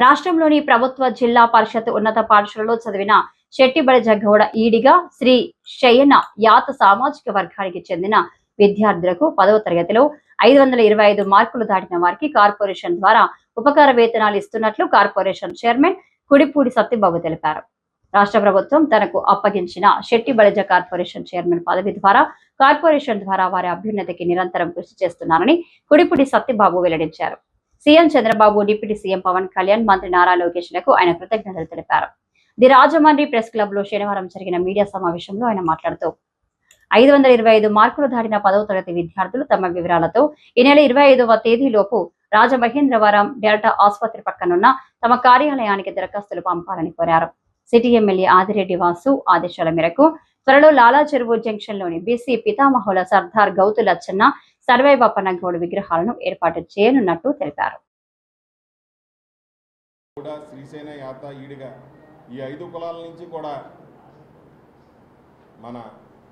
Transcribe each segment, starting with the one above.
రాష్ట్రంలోని ప్రభుత్వ జిల్లా పరిషత్ ఉన్నత పాఠశాలలో చదివిన శెట్టిబడి జగ్గౌడ ఈడిగా శ్రీ శయన యాత సామాజిక వర్గానికి చెందిన విద్యార్థులకు పదవ తరగతిలో ఐదు వందల ఇరవై ఐదు మార్కులు దాటిన వారికి కార్పొరేషన్ ద్వారా ఉపకార వేతనాలు ఇస్తున్నట్లు కార్పొరేషన్ చైర్మన్ కుడిపూడి సత్యబాబు తెలిపారు. రాష్ట్ర ప్రభుత్వం తనకు అప్పగించిన శెట్టి బలిజ కార్పొరేషన్ చైర్మన్ పదవి ద్వారా కార్పొరేషన్ ద్వారా వారి అభ్యున్నతికి నిరంతరం కృషి చేస్తున్నారని కుడిపూడి సత్యబాబు వెల్లడించారు. CM Chandrababu deputy CM Pawan Kalyan మంత్రి నారా లోకేష్లకు ఆయన కృతజ్ఞతలు తెలిపారు. ది రాజమండ్రి ప్రెస్ క్లబ్లో శనివారం జరిగిన మీడియా సమావేశంలో ఆయన మాట్లాడుతూ ఐదు వందల ఇరవై ఐదు మార్కులు దాటిన పదవ తరగతి విద్యార్థులు తమ వివరాలతో ఈ నెల ఇరవై ఐదవ తేదీలోపు రాజమహేంద్రవరం డెల్టా ఆసుపత్రి పక్కనున్న తమ కార్యాలయానికి దరఖాస్తులు పంపాలని కోరారు. సిటీ ఎమ్మెల్యే ఆదిరెడ్డి వాసు ఆదేశాల మేరకు త్వరలో లాలా చెరువు జంక్షన్లోని బీసీ పితామహుల సర్దార్ గౌతు లచ్చన్న సర్వై గౌడ్ విగ్రహాలను ఏర్పాటు చేయనున్నట్టు తెలిపారు. కూడా శ్రీసేన యాత ఈడిగా ఈ ఐదు కులాల నుంచి కూడా మన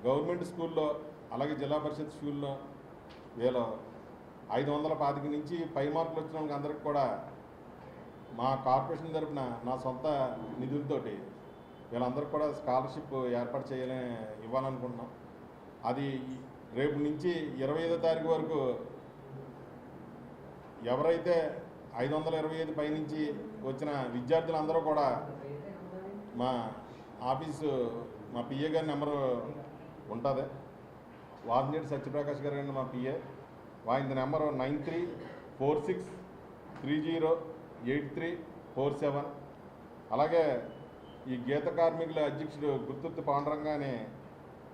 గవర్నమెంట్ స్కూల్లో అలాగే జిల్లా పరిషత్ స్కూల్లో వీళ్ళు ఐదు వందల పాతిక నుంచి పై మార్కులు వచ్చిన వాళ్ళకి అందరికి కూడా మా కార్పొరేషన్ తరపున నా సొంత నిధులతోటి వీళ్ళందరికీ కూడా స్కాలర్షిప్ ఏర్పాటు చేయాలని ఇవ్వాలనుకుంటున్నాం. అది రేపు నుంచి ఇరవై ఐదో తారీఖు వరకు ఎవరైతే ఐదు వందల ఇరవై ఐదు పైనుంచి వచ్చిన విద్యార్థులందరూ కూడా మా ఆఫీసు మా పిఏ గారి నెంబరు ఉంటుంది. వాసినేటి సత్యప్రకాష్ గారు అండి మా PA. వాయింది number nine three four six three zero eight three four seven. అలాగే ఈ గీత కార్మికుల అధ్యక్షుడు గుర్తుత్తి పాండరంగా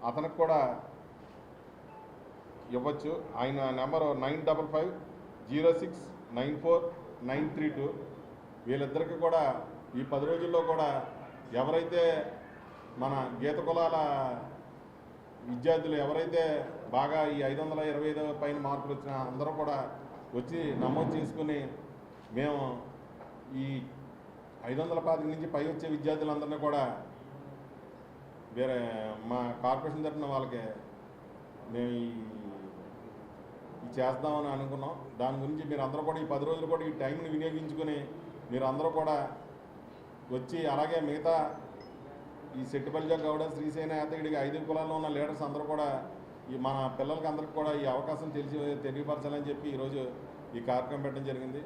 అతనికి కూడా ఇవ్వచ్చు. ఆయన number nine double five zero six nine four nine three two. వీళ్ళిద్దరికి కూడా ఈ పది రోజుల్లో కూడా ఎవరైతే మన గీత కులాల విద్యార్థులు ఎవరైతే బాగా ఈ ఐదు వందల ఇరవై ఐదు పైన మార్కులు వచ్చిన అందరూ కూడా వచ్చి నమోదు చేసుకుని మేము ఈ ఐదు వందల పాతిక నుంచి పై వచ్చే విద్యార్థులందరినీ కూడా వేరే మా కార్పొరేషన్ తరఫున వాళ్ళకి మేము ఈ చేద్దామని అనుకున్నాం. దాని గురించి మీరు అందరూ కూడా ఈ పది రోజులు కూడా ఈ టైంని వినియోగించుకొని మీరు అందరూ కూడా వచ్చి అలాగే మిగతా ఈ సెట్టిపల్లి గౌడ శ్రీశైన యాతగిడికి ఐదు కులాల్లో ఉన్న లీడర్స్ అందరూ కూడా ఈ మన పిల్లలకి అందరికి కూడా ఈ అవకాశం తెలిసి తెలియపరచాలని చెప్పి ఈరోజు ఈ కార్యక్రమం పెట్టడం జరిగింది.